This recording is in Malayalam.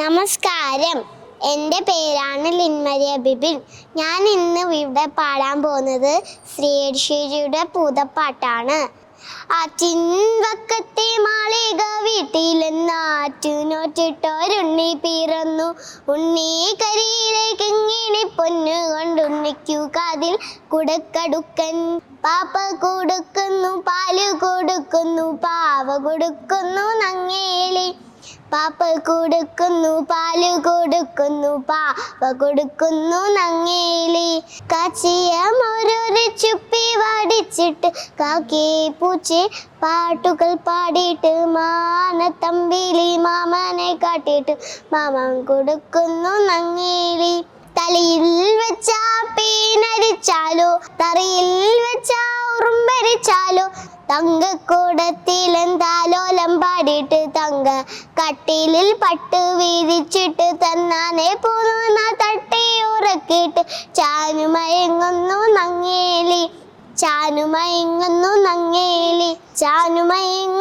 നമസ്കാരം. എന്റെ പേരാണ് ലിൻമരിയ ബിബിൻ. ഞാൻ ഇന്ന് ഇവിടെ പാടാൻ പോകുന്നത് ശ്രീയടിശ്ശേരിയുടെ പൂതപ്പാട്ടാണ്. ആറ്റിൻവക്കത്തെ മാളിക വീട്ടിലെന്നാറ്റുനോറ്റിട്ടൊരുണ്ണി പിറന്നു. ഉണ്ണി കരിയിലേക്ക് ഇങ്ങനെ പൊന്നു കൊണ്ടുണ്ണിക്കു കാതിൽ കുടക്കടുക്കൻ. പാപ്പ കൊടുക്കുന്നു പാൽ കൊടുക്കുന്നു പാവ കൊടുക്കുന്നു നങ്ങേലി പാപ്പ കൊടുക്കുന്നു പാൽ കൊടുക്കുന്നു പാപ്പ കൊടുക്കുന്നു നങ്ങേലി. കാച്ചിയ മോരൊരു ചുപ്പി വാടിച്ചിട്ട് കാക്കി പൂച്ചി പാട്ടുകൾ പാടിയിട്ട് മാനത്തമ്പിലി മാമനെ കാട്ടിയിട്ട് മാമൻ കൊടുക്കുന്നു നങ്ങേലി. തലയിൽ വെച്ചാ പീനരിച്ചാലോ തറയിൽ വെച്ചാ ഉറുമ്പരിച്ചാലോ തങ്കക്കൂടത്തിലെന്താലോലം പാടിയിട്ട് തങ്ക കട്ടിലിൽ പട്ട് വീതിച്ചിട്ട് തന്നാനെ പോന്ന തട്ടി ഉറക്കിയിട്ട് ചാനുമയങ്ങുന്നു നങ്ങേലി. ചാനുമയങ്ങുന്നു നങ്ങേലി. ചാനുമയങ്ങുന്നു